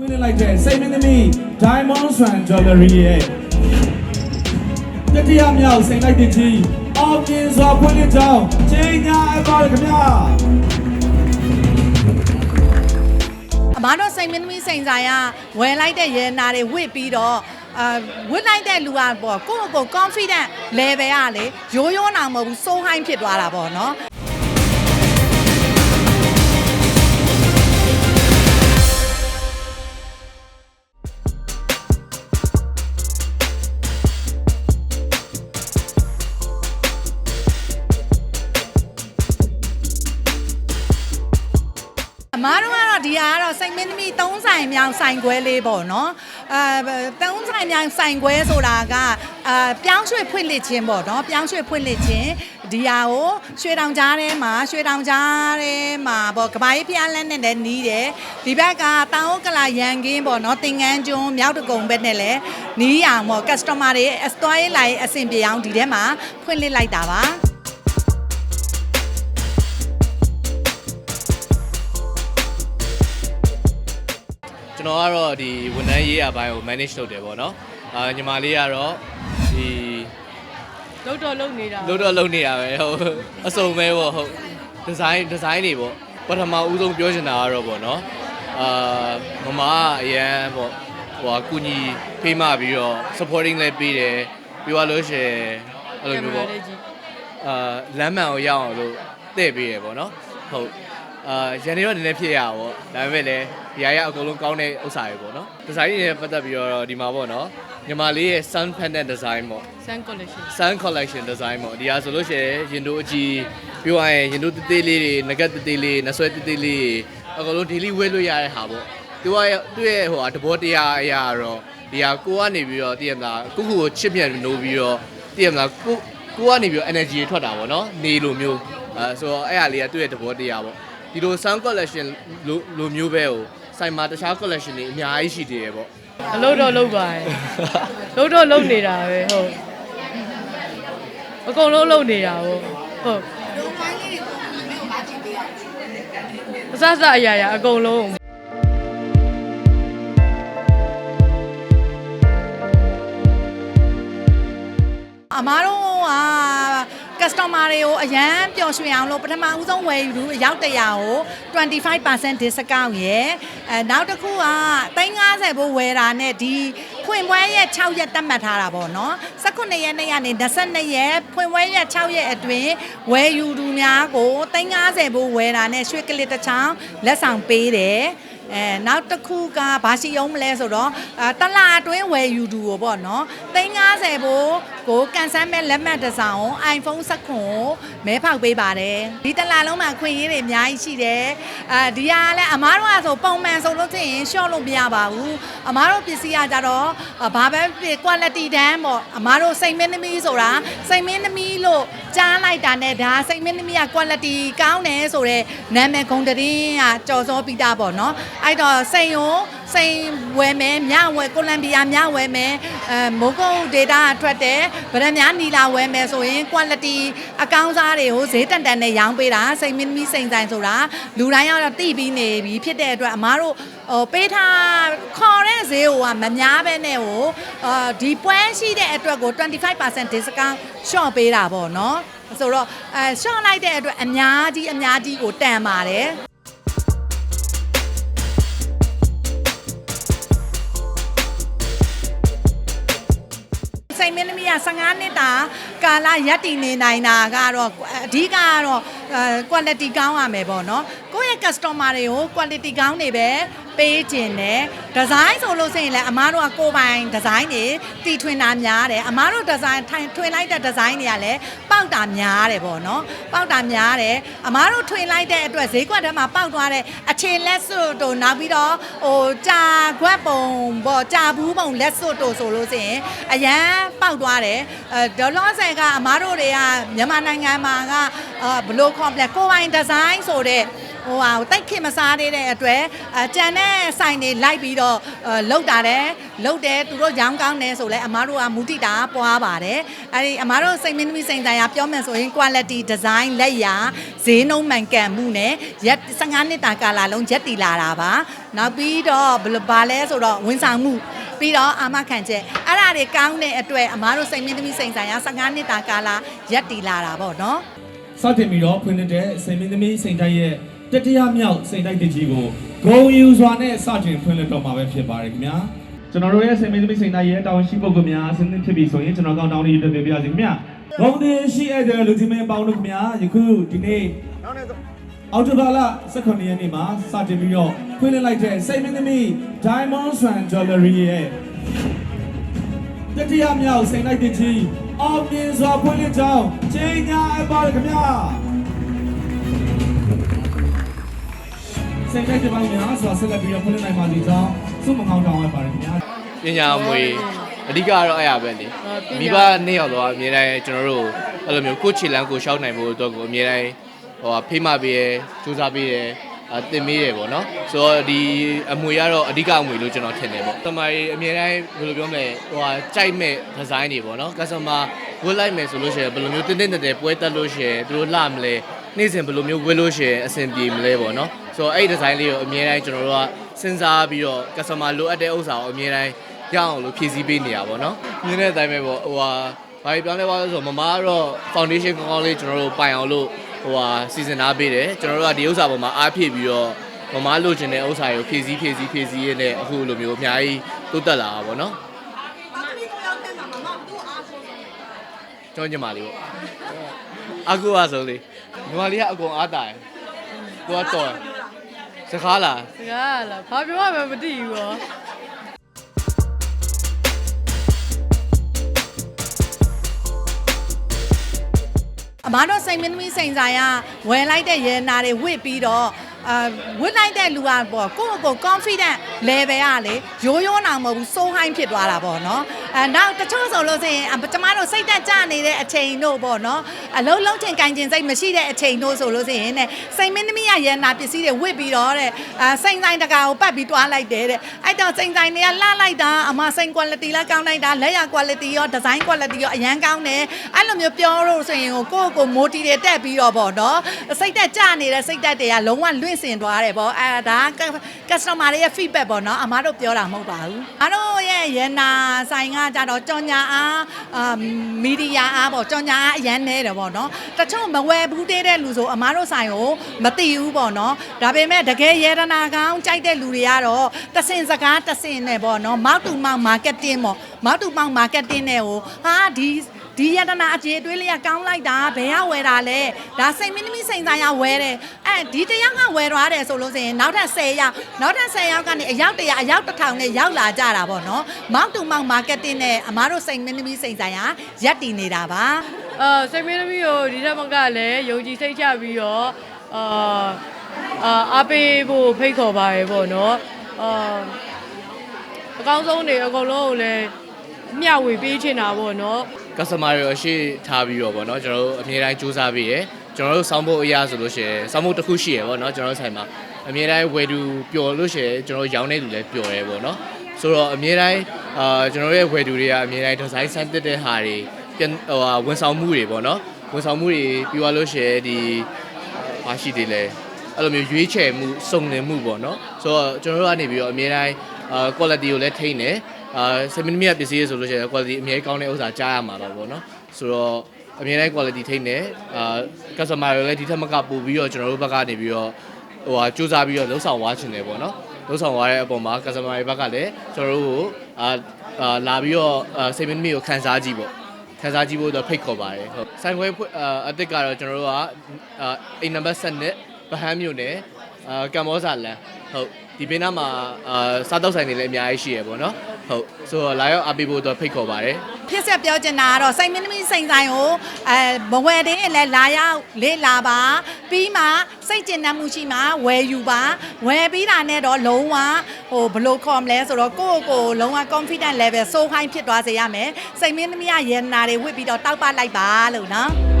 ဖွင့်လိုက်တဲ့စိတ်မင်းသမီး Diamond Swan Jewelry ရဲ့တတိယမြောက်စိန်လိုက်တဲ့ကြီးအောင်မြင်စွာဖွင့်လှစ်ကြောင်းချိန်ညာအပ်ပါရခင်ဗျာအမားတို့စိန်မင်းသမီးစိန်ဆိုင်ကဝယ်လိုက်တဲ့ရေနာတွေဝစ်ပြီးတော့အာဝစ်လိုက်တဲ့လူကပေါ့ကိုယ့်ကိုယ် confident level ကလေရိုးရိုးနာမဟုတ်ဘူးစိုးဟိုင်းဖြစ်သွားတာပေါ့နော် အမားတို့ကတော့ဒီဟာကတော့စိတ်မင်းသမီး၃ဆိုင်မြောင်ဆိုင်ခွဲလေးပေါ့နော်အဲ၃ဆိုင်မြောင်ဆိုင်ခွဲဆိုတာကအာပြောင်းရွှေ့ဖွင့်လှစ်ခြင်းပေါ့နော်ပြောင်းရွှေ့ဖွင့်လှစ်ခြင်းဒီဟာကိုရွှေတောင်ကြားထဲမှာရွှေတောင်ကြားထဲမှာပေါ့ကဘာကြီးဖျားလန်းနဲ့လည်းနီးတယ်ဒီဘက်ကတောင်ဥက္ကလာရန်ကင်းပေါ့နော်တင်ငန်းကျွန်းမြောက်တကုံဘက်နဲ့လည်းနီးအောင်ပေါ့ customer တွေအစတွားရေးလိုက်အဆင်ပြေအောင်ဒီထဲမှာဖွင့်လှစ်လိုက်တာပါ ကျွန်တော်ကတော့ဒီဝန်ထမ်းရေးရပိုင်းကို manage လုပ်တယ်ပေါ့နော်အာညီမလေးကတော့ဒီလုံးတော့လုံးနေတာလုပ်တော့လုပ်နေရပဲဟုတ်အစုံပဲပေါ့ဟုတ်ဒီဇိုင်းဒီဇိုင်းတွေပေါ့ပထမဦးဆုံးပြောချင်တာကတော့ပေါ့နော်အာမမကအရန်ပေါ့ဟိုအကူညီဖေးမပြီးတော့ supporting လည်းပေးတယ်ပြီးသွားလို့ရှိရင်အဲ့လိုမျိုးပေါ့လေးကြီးအာလမ်းမှန်ကိုရောက်အောင်လို့တည့်ပေးရပေါ့နော်ဟုတ် အာရန်နေတော့နည်းနည်းဖြစ်ရပါပေါ့ဒါပေမဲ့လည်းဒီအရာအကုန်လုံးကောင်းတဲ့ဥစ္စာတွေပေါ့နော်ဒီဇိုင်းတွေနဲ့ပတ်သက်ပြီးတော့ဒီမှာပေါ့နော်ညီမလေးရဲ့ sun pendant design ပေါ့စမ်း collection sun collection design ပေါ့ဒီဟာဆိုလို့ရှိရင်ရင်တို့အကြီးပြောရရင်ရင်တို့တေးသေးလေးတွေငကတ်တေးသေးလေးနဆွဲတေးသေးလေးတွေအကုန်လုံး daily wear လို့ရတဲ့ဟာပေါ့သူကသူ့ရဲ့ဟိုဟာတဘောတရားအရာတော့ဒီဟာကိုကနေပြီးတော့တည်ရမလားကိုခုကိုချစ်ပြန်နိုးပြီးတော့တည်ရမလားကိုကိုကနေပြီးတော့ energy ထွက်တာပေါ့နော်နေလိုမျိုးအဲဆိုတော့အဲ့ဟာလေးကသူ့ရဲ့တဘောတရားပေါ့ ဒီလို sun collection လိုလိုမျိုးပဲဟိုဆိုင်မှာတခြား collection တွေအများကြီးရှိသေးတယ်ပေါ့အလုံးတော့လုံးပါရဲ့လုံးတော့လုံးနေတာပဲဟုတ်အကုန်လုံးလုံးနေတာဟုတ်ဟုတ်အစစအရာရာအကုန်လုံးအမားတို့က customer တွေကိုအရန်ပျော်ရွှင်အောင်လို့ပထမဦးဆုံးဝယ်ယူအရောက်တရာကို25% discount ရယ်အဲနောက်တစ်ခုက350ဘိုးဝယ်တာနဲ့ဒီဖွင့်ပွဲရဲ့6ရက်တတ်မှတ်ထားတာပေါ့နော်18ရက်နေ့ကနေ22ရက်ဖွင့်ပွဲရဲ့6ရက်အတွင်းဝယ်ယူသူများကို350ဘိုးဝယ်တာနဲ့ရွှေကလစ်တစ်ချောင်းလက်ဆောင်ပေးတယ်အဲနောက်တစ်ခုကဘာရှိအောင်မလဲဆိုတော့အဲတလအတွင်းဝယ်ယူသူကိုပေါ့နော်350ဘိုး ကိုကန်ဆန်းမဲ့လက်မှတ်တစ်စောင်ကို iPhone 16ကိုမဲဖောက်ပေးပါတယ်ဒီတလလုံးမှာခွင့်ရေးတွေအများကြီးရှိတယ်အဲဒီဟာလည်းအမားတို့ကဆိုပုံမှန်ဆိုလို့ချင်း short လို့မရပါဘူးအမားတို့ပစ္စည်းကကြတော့အာဘာပဲဖြစ် quality တန်းပေါ့အမားတို့စိတ်မင်းသမီးဆိုတာစိတ်မင်းသမီးလို့ကြားလိုက်တာနဲ့ဒါစိတ်မင်းသမီးက quality ကောင်းတယ်ဆိုတော့နာမည်ဂုဏ်သတင်းကကြော်စောပြီးသားပေါ့နော်အဲ့တော့စိန်ရောစိန်ဝယ်မယ်မြဝယ်ကိုလံဘီယာမြဝယ်မယ်အဲမိုးကုတ် data ကထွက်တယ်ဗရမများနီလာဝယ်မယ်ဆိုရင် quality အကောင်းစားတွေကိုဈေးတန်တန်နဲ့ရောင်းပေးတာစိန်မင်းသမီးစိန်ဆိုင်ဆိုတာလူတိုင်းကတော့သိပြီးနေပြီဖြစ်တဲ့အတွက်အမားတို့ဟိုပေးထားခေါ်တဲ့ဈေးကိုကမများပဲနဲ့ဟိုအာဒီပွဲရှိတဲ့အတွက်ကို25% discount short ပေးတာပေါ့နော်ဆိုတော့အဲ short လိုက်တဲ့အတွက်အများကြီးအများကြီးကိုတန်ပါတယ် စိတ်မင်းသမီးက15နှစ်တာကာလရက်တည်နေနိုင်တာကတော့အဓိကကတော့အဲ quality ကောင်းရမယ်ပေါ့နော်ကိုယ့် ရဲ့ customer တွေကို quality ကောင်းနေပဲပေးခြင်းတယ်ဒီဇိုင်းဆိုလို့ရှိရင်လည်းအမားတို့ကကိုယ်ပိုင်ဒီဇိုင်းတွေတီထွင်တာများတယ်အမားတို့ဒီဇိုင်းထိုင်ထွင်လိုက်တဲ့ဒီဇိုင်းတွေကလည်းပေါက်တာများတယ်ပေါ့နော်ပေါက်တာများတယ်အမားတို့ထွင်လိုက်တဲ့အတွက်ဈေးကွက်ထဲမှာပေါက်သွားတဲ့အခြေလက်စွပ်တို့နောက်ပြီးတော့ဟိုကြာခွက်ပုံပေါ့ကြာဘူးပုံလက်စွပ်တို့ဆိုလို့ရှိရင်အရန်ပေါက်သွားတယ်အဲဒေါ်လောဆယ်ကအမားတို့တွေကမြန်မာနိုင်ငံမှာကအာဘလို့ complex ကိုယ်ပိုင်ဒီဇိုင်းဆိုတဲ့ ဟဟိုဟာတိုက်ခင်မစားသေးတဲ့အတွက်အကြံတဲ့ဆိုင်တွေလိုက်ပြီးတော့လောက်တာတယ်လောက်တယ်သူတို့ရောင်းကောင်းတယ်ဆိုလဲအမားတို့ကမူတိတာပွားပါတယ်အဲဒီအမားတို့စိတ်မင်းသမီးစိန်တိုင်းကပြောမယ်ဆိုရင် quality design လက်ရာဈေးနှုန်းမှန်ကန်မှုနဲ့ရက်15နှစ်တာကာလလုံးရက်တည်လာတာပါနောက်ပြီးတော့ဘယ်လိုပါလဲဆိုတော့ဝန်ဆောင်မှုပြီးတော့အာမခံချက်အဲ့ဒါတွေကောင်းတဲ့အတွက်အမားတို့စိတ်မင်းသမီးစိန်ဆိုင်က15နှစ်တာကာလရက်တည်လာတာပေါ့နော်စတင်ပြီးတော့ဖွင့်လှစ်တဲ့စိန်မင်းသမီးစိန်တိုက်ရဲ့ တတိယမြောက်စိန်တိုက်တကြီးကိုဂုံယူစွာနဲ့စတင်ဖွင့်လှစ်တော့မှာပဲဖြစ်ပါတယ်ခင်ဗျာကျွန်တော်တို့ရဲ့စိန်မင်းသမီးစိန်တိုက်ရဲ့တာဝန်ရှိပုဂ္ဂိုလ်များအစင်းသင်းဖြစ်ပြီဆိုရင်ကျွန်တော်ကောင်းတောင်းလေးတွေ့ပြပါရစေခင်ဗျာဂုံတင်ရှိတဲ့လူကြီးမင်းပေါင်းတို့ခင်ဗျာယခုဒီနေ့အော်တိုဘာလ18ရက်နေ့မှာစတင်ပြီးတော့ဖွင့်လှစ်လိုက်တဲ့စိန်မင်းသမီး Diamond Swan Jewelry ရဲ့တတိယမြောက်စိန်လိုက်တဲ့ကြီးအောင်မြင်စွာဖွင့်လှစ်ကြောင်းချိန်ညာအပ်ပါရခင်ဗျာ စိန်လိုက်တဲ့ပိုင်းများစွာဆက်လက်ပြီးတော့ဖွင့်လှစ်နိုင်ပါစေကြောင်းစုမကောင်းတောင်းအပ်ပါရခင်ဗျာပညာမွေအဓိကကတော့အဲ့ရပဲလေဟုတ်ပညာမိဘနှစ်ယောက်တော့အမြဲတမ်းကျွန်တော်တို့အဲ့လိုမျိုးကိုယ့်ခြေလမ်းကိုရှောက်နိုင်ဖို့အတွက်ကိုအမြဲတမ်းဟိုဖိမပေးရဲစူးစမ်းပေးရဲအတင်မေးရဲပေါ့နော်ဆိုတော့ဒီအမွေကတော့အဓိကအမွေလို့ကျွန်တော်ထင်တယ်ပေါ့တမရီအမြဲတမ်းဘယ်လိုပြောမလဲဟိုဟာကြိုက်မဲ့ဒီဇိုင်းတွေပေါ့နော် customer ဝတ်လိုက်မယ်ဆိုလို့ရှိရင်ဘယ်လိုမျိုးတင်းတင်းတက်တက်ပွဲတက်လို့ရှိရင်သူတို့လှမလဲနေ့စဉ်ဘယ်လိုမျိုးဝတ်လို့ရှိရင်အဆင်ပြေမလဲပေါ့နော် ဆိုတော့အဲ့ဒီဒီဇိုင်းလေးကိုအမြဲတမ်းကျွန်တော်တို့ကစဉ်းစားပြီးတော့ customer လိုအပ်တဲ့ဥစ္စာကိုအမြဲတမ်းရအောင်လို့ဖြည့်ဆည်းပေးနေရပါတော့။မြင်တဲ့အတိုင်းပဲပေါ့ဟိုဟာဘာပြောင်းလဲသွားလဲဆိုတော့မမကတော့ foundation ကောင်းကောင်းလေးကျွန်တော်တို့ပိုင်အောင်လို့ဟိုဟာစီစဉ်ထားပေးတယ်ကျွန်တော်တို့ကဒီဥစ္စာပေါ်မှာအားဖြည့်ပြီးတော့မမလိုချင်တဲ့ဥစ္စာကိုဖြည့်ဆည်းဖြည့်ဆည်းဖြည့်ဆည်းရတဲ့အခုလိုမျိုးအများကြီးတိုးတက်လာတာပေါ့နော်ကျွန်တော်ညီမလေးပေါ့အကူအဆိုလေးညီမလေးကအကုန်အားတာတယ်ကိုကတော့ စကားလားစကားလားဘာပြောမှမသိဘူးရောအမားတို့စိန်မင်းသမီးစိန်ဆိုင်ကဝယ်လိုက်တဲ့ရေနာတွေဝစ်ပြီးတော့အာဝစ်လိုက်တဲ့လူကပေါ့ကိုယ့်ကိုယ် confident level ကလေရိုးရိုးအောင်မဟုတ်ဘူးစိုးဟိုင်းဖြစ်သွားတာပေါ့နော် အဲနောက်တချို့ဆိုလို့ဆိုရင်အကျမတို့စိတ်တက်ကြနေတဲ့အချိန်တို့ပေါ့နော်အလုံးလုံးချင်းကင်ချင်းစိတ်မရှိတဲ့အချိန်တို့ဆိုလို့ဆိုရင်တဲ့စိန်မင်းသမီးကရေနာပစ္စည်းတွေဝစ်ပြီးတော့တဲ့အာစိန်ဆိုင်တကာကိုပတ်ပြီးတွားလိုက်တယ်တဲ့အဲ့တော့စိန်ဆိုင်တွေကလှလိုက်တာအမစိန် quality လည်းကောင်းလိုက်တာလက်ရ quality ရော design quality ရောအရန်ကောင်းတယ်အဲ့လိုမျိုးပြောလို့ဆိုရင်ကိုကိုယ့်ကိုယ် motivate တွေတက်ပြီးတော့ပေါ့နော်စိတ်တက်ကြနေတဲ့စိတ်တက်တွေကလုံးဝလွင့်စင်သွားတယ်ပေါ့အဲဒါ customer တွေရဲ့ feedback ပေါ့နော်အမားတို့ပြောတာမဟုတ်ပါဘူးအမားတို့ ရဲ့ရန်နာဆိုင်ကကြတော့ကြောင်ညာအားအာမီဒီယာအားပေါ့ကြောင်ညာအားအရန်နေတယ်ပေါ့နော်တချို့မဝယ်ဘူးသေးတဲ့လူဆိုအမားတို့ဆိုင်ကိုမသိဘူးပေါ့နော်ဒါပေမဲ့တကယ်ရတနာကောင်းကြိုက်တဲ့လူတွေကတော့တဆင်စကားတဆင်နဲ့ပေါ့နော်မောက်တူမောက် marketing ပေါ့မောက်တူမောက် marketing နဲ့ဟိုဟာဒီ ဒီယတနာအကျေအတွေးလေးကကောင်းလိုက်တာဘယ်ကဝယ်တာလဲဒါစိတ်မင်းသမီးစိန်ဆိုင်ကဝယ်တယ်အဲဒီတယောက်ကဝယ်သွားတယ်ဆိုလို့ဆိုရင်နောက်ထပ်10ယောက်နောက်ထပ်10ယောက်ကနေအယောက်100အယောက်1000နဲ့ရောက်လာကြတာပေါ့နော်မောက်တူမောက် marketing နဲ့အမားတို့စိတ်မင်းသမီးစိန်ဆိုင်ကရက်တည်နေတာပါအာစိတ်မင်းသမီးကိုဒီထက်မကလည်းယုံကြည်စိတ်ချပြီးတော့အာအာအားပေးဖို့ဖိတ်ခေါ်ပါရပေါ့နော်အာအကောင်းဆုံးတွေအကုန်လုံးကိုလည်းမျှဝေပေးချင်တာပေါ့နော် customer တွေအရှိထားပြီးတော့ဗောနော်ကျွန်တော်တို့အမြဲတမ်းစူးစမ်းပြီးရယ်ကျွန်တော်တို့စောင်းဖို့အရာဆိုလို့ရှိရင်စောင်းဖို့တစ်ခုရှိရယ်ဗောနော်ကျွန်တော်တို့ဆိုင်မှာအမြဲတမ်းဝယ်သူပျော်လို့ရှိရင်ကျွန်တော်တို့ရောင်းတဲ့လူလည်းပျော်ရဲဗောနော်ဆိုတော့အမြဲတမ်းအာကျွန်တော်တို့ရဲ့ဝယ်သူတွေကအမြဲတမ်းဒီဇိုင်းဆန်းတက်တဲ့ဟာတွေပြန်ဟိုဟာဝန်ဆောင်မှုတွေဗောနော်ဝန်ဆောင်မှုတွေပြီးသွားလို့ရှိရင်ဒီဘာရှိသေးလဲအဲ့လိုမျိုးရွေးချယ်မှုစုံလင်မှုပေါ့နော်ဆိုတော့ကျွန်တော်တို့ကနေပြီးတော့အမြဲတမ်းအာ quality ကိုလည်းထိန်းတယ် အာစမင်းမီယာပစ္စည်းဆိုလို့ရှိရင် quality အမြဲကောင်းတဲ့ဥစ္စာကြားရမှာပါပေါ့နော်ဆိုတော့အမြဲတမ်း quality ထိန်းတယ်အာ customer တွေလည်းဒီထက်မကပို့ပြီးတော့ကျွန်တော်တို့ဘက်ကနေပြီးတော့ဟိုဟာစူးစမ်းပြီးတော့လှုပ်ဆောင်သွားချင်တယ်ပေါ့နော်လှုပ်ဆောင်သွားတဲ့အပေါ်မှာ customer တွေဘက်ကလည်းကျွန်တော်တို့ကိုအာအာလာပြီးတော့အာစိတ်မင်းမီကိုခန်းစားကြည့်ပေါ့ခန်းစားကြည့်ဖို့တော့ဖိတ်ခေါ်ပါတယ်ဟုတ်ဆိုင်ခွဲဖွင့်အာအစ်စ်ကတော့ကျွန်တော်တို့ကအာအိမ်နံပါတ်7နဲ့ဗဟန်းမြို့နယ်အာကမ္ဘောဇာလန်ဟုတ်ဒီဘေးနားမှာအာစားတောက်ဆိုင်တွေလည်းအများကြီးရှိရပေါ့နော် ဟုတ်ဆိုတော့လာရောက်အားပေးဖို့တော့ဖိတ်ခေါ်ပါတယ်ဖြစ်ဆက်ပြောချင်တာကတော့စိတ်မင်းသမီးစိန်ဆိုင်ကိုအဲမဝယ်သေးရင်လည်းလာရောက်လေးလာပါပြီးမှစိတ်ကျဉ်နှံမှုရှိမှဝယ်ယူပါဝယ်ပြီးတာနဲ့တော့လုံးဝဟိုဘယ်လိုခေါ်မလဲဆိုတော့ကိုယ့်ကိုယ်လုံးဝ confident level so high ဖြစ်သွားစေရမယ်စိတ်မင်းသမီးရဲ့ရန်နာတွေဝစ်ပြီးတော့တောက်ပလိုက်ပါလို့နော်